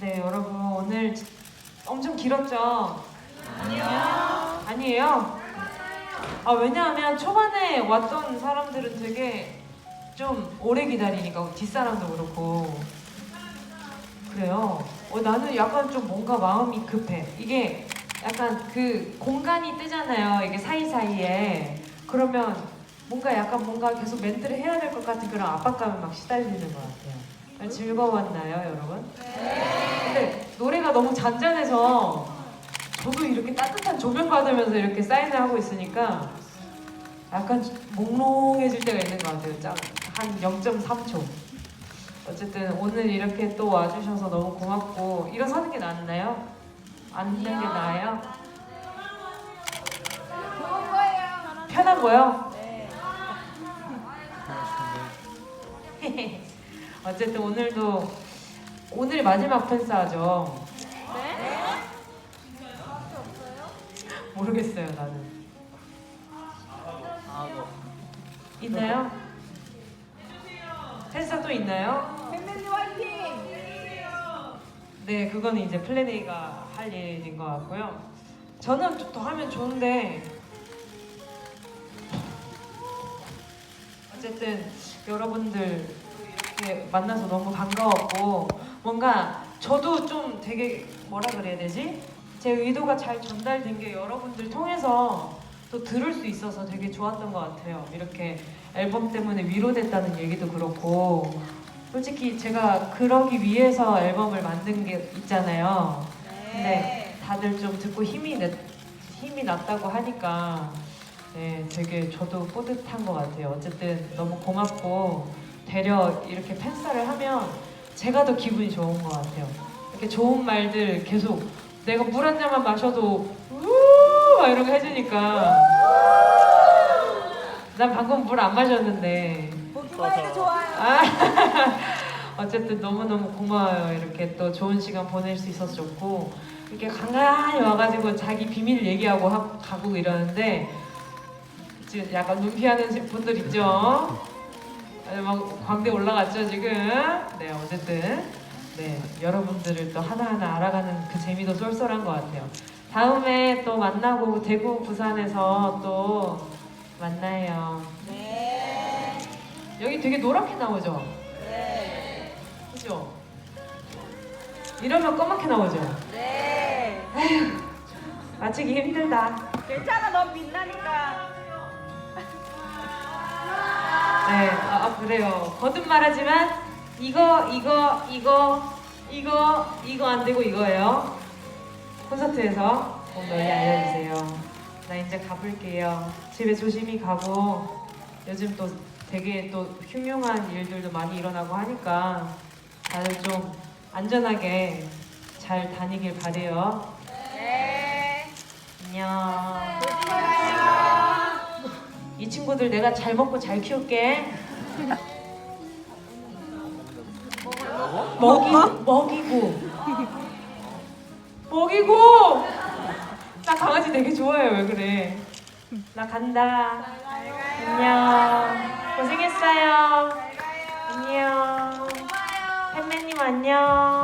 네, 여러분 오늘 지- 엄청 길었죠? 아니요. 아니에요? 아, 왜냐하면 초반에 왔던 사람들은 되게 좀 오래 기다리니까 뒷사람도 그렇고 그래요. 어, 나는 약간 좀 뭔가 마음이 급해. 이게 약간 그 공간이 뜨잖아요. 이게 사이사이에. 그러면 뭔가 약간 뭔가 계속 멘트를 해야 될 것 같은 그런 압박감에 막 시달리는 것 같아요. 즐거웠나요, 여러분? 근데 노래가 너무 잔잔해서 저도 이렇게 따뜻한 조명 받으면서 이렇게 사인을 하고 있으니까 약간 몽롱해질 때가 있는 것 같아요. 짱. 한 0.3초. 어쨌든 오늘 이렇게 또 와주셔서 너무 고맙고 일어서는 게 낫나요? 앉는 게 나아요? 편한 거요? 어쨌든 오늘도 오늘 마지막 팬싸죠. 네? 모르겠어요 나는. 있나요? 팬싸 또 있나요? 팬맨님 화이팅! 네, 그거는 이제 플랜 A가 할 일인 것 같고요. 저는 더- 더 하면 좋은데 어쨌든 여러분들 이렇게 만나서 너무 반가웠고 뭔가 저도 좀 되게 뭐라 그래야 되지? 제 의도가 잘 전달된 게 여러분들 통해서 또 들을 수 있어서 되게 좋았던 것 같아요. 이렇게 앨범 때문에 위로됐다는 얘기도 그렇고 솔직히 제가 그러기 위해서 앨범을 만든 게 있잖아요. 근데 다들 좀 듣고 힘이 냈, 힘이 났다고 하니까 네, 되게 저도 뿌듯한 것 같아요. 어쨌든 너무 고맙고 되려 이렇게 팬싸를 하면 제가 더 기분이 좋은 것 같아요. 이렇게 좋은 말들 계속 내가 물 한 잔만 마셔도 우막 이런 거 해주니까 난 방금 물 안 마셨는데 보기만 해도 좋아요. 아, 어쨌든 너무너무 고마워요. 이렇게 또 좋은 시간 보낼 수 있어서 좋고 이렇게 간간히 와가지고 자기 비밀 얘기하고 하, 가고 이러는데 지금 약간 눈피하는 분들 있죠? 막 광대 올라갔죠 지금? 네 어쨌든 네 여러분들을 또 하나하나 알아가는 그 재미도 쏠쏠한 것 같아요. 다음에 또 만나고 대구 부산에서 또 만나요. 네. 여기 되게 노랗게 나오죠? 네. 그죠? 이러면 검맣게 나오죠? 네. 맞추기 힘들다. 괜찮아, 넌 빛나니까. 네, 그래요. 거듭 말하지만 이거, 이거, 이거, 이거, 이거 안 되고 이거예요. 콘서트에서 꼭 널리 알려주세요. 나 이제 가볼게요. 집에 조심히 가고 요즘 또 되게 또 흉흉한 일들도 많이 일어나고 하니까 다들 좀 안전하게 잘 다니길 바래요. 네. 안녕. 조심해요. 이 친구들 내가 잘 먹고 잘 키울게. 먹이 먹이고? 먹이고? 나 강아지 되게 좋아해요 왜 그래? 나 간다. 안녕. 고생했어요. 안녕. 팬매님 안녕